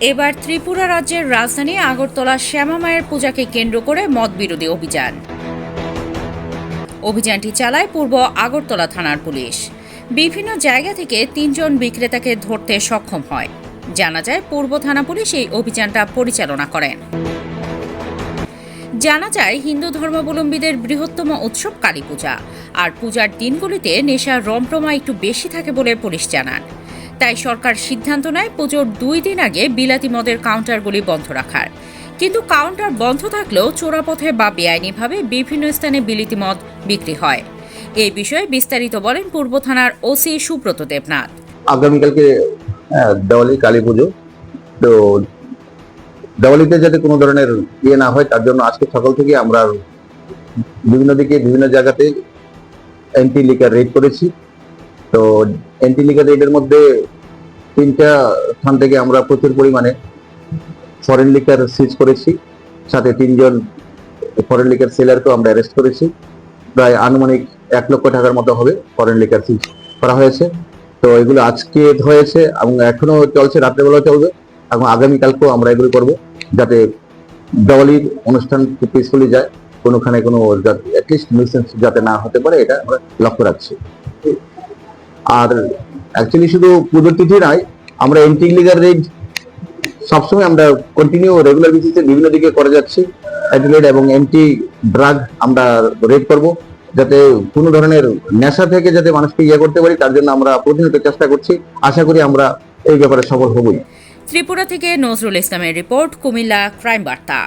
এবার ত্রিপুরা রাজ্যের রাজধানী আগরতলা শ্যামামায়ের পূজাকে কেন্দ্র করে মদ বিরোধী অভিযান। অভিযানটি চালায় পূর্ব আগরতলা থানার পুলিশ। বিভিন্ন জায়গা থেকে তিনজন বিক্রেতাকে ধরতে সক্ষম হয়। জানা যায়, পূর্ব থানা পুলিশ এই অভিযানটা পরিচালনা করেন। জানা যায়, হিন্দু ধর্মাবলম্বীদের বৃহত্তম উৎসব কালী পূজা। আর পূজার দিনগুলিতে নেশার রমরমা একটু বেশি থাকে বলে পুলিশ জানান। তাই সরকার সিদ্ধান্ত নেয় পুজোর দুই দিন আগে বিলাতি মদের কাউন্টারগুলি বন্ধ রাখার। কিন্তু কাউন্টার বন্ধ থাকলেও চোরাপথে বা বেআইনিভাবে বিভিন্ন স্থানে বিলিতি মদ বিক্রি হয়। এই বিষয়ে বিস্তারিত বলেন পূর্ব থানার ওসি সুব্রত দেবনাথ। আগামীকালকে দেওয়ালি, কালী পুজো। তো দেওয়ালিতে যাতে কোনো ধরনের ইয়ে না হয়, তার জন্য আজকে সকাল থেকে আমরা বিভিন্ন দিকে, বিভিন্ন জায়গাতে এন্টি লিকার রেড করেছি। তো এন্টি লিকার রেডের মধ্যে তিনটা স্থান থেকে আমরা প্রচুর পরিমাণে ফরেন লিকার সিজ করেছি। সাথে তিনজন ফরেন লিকার সেলারকেও আমরা অ্যারেস্ট করেছি। প্রায় আনুমানিক এক লক্ষ টাকার মতো হবে ফরেন লিকার সিজ করা হয়েছে। তো এগুলো আজকে হয়েছে এবং এখনও চলছে রাত্রেবেলা চলবে। এবং আগামীকালকেও আমরা এগুলো করব যাতে দেওয়ালির অনুষ্ঠান পিসফুলি যায়। কোনোখানে কোনো অ্যাটলিস্ট মিসেন্স যাতে না হতে পারে, এটা আমরা লক্ষ্য রাখছি। আর অ্যাকচুয়ালি শুধু পুজোর তিথি নয়, আমরা এন্টি লিগার রেড সবসময় আমরা কন্টিনিউ রেগুলার বেসিসে বিভিন্ন দিকে করে যাচ্ছি। অ্যান্টিলেড এবং এন্টি ড্রাগ আমরা রেড করব, যাতে কোনো ধরনের নেশা থেকে যাতে মানুষকে ইয়ে করতে পারি, তার জন্য আমরা প্রতিনিয়ত চেষ্টা করছি। আশা করি আমরা এই ব্যাপারে সফল হবই। ত্রিপুরা থেকে নজরুল ইসলামের রিপোর্ট, কুমিল্লা, ক্রাইম বার্তা।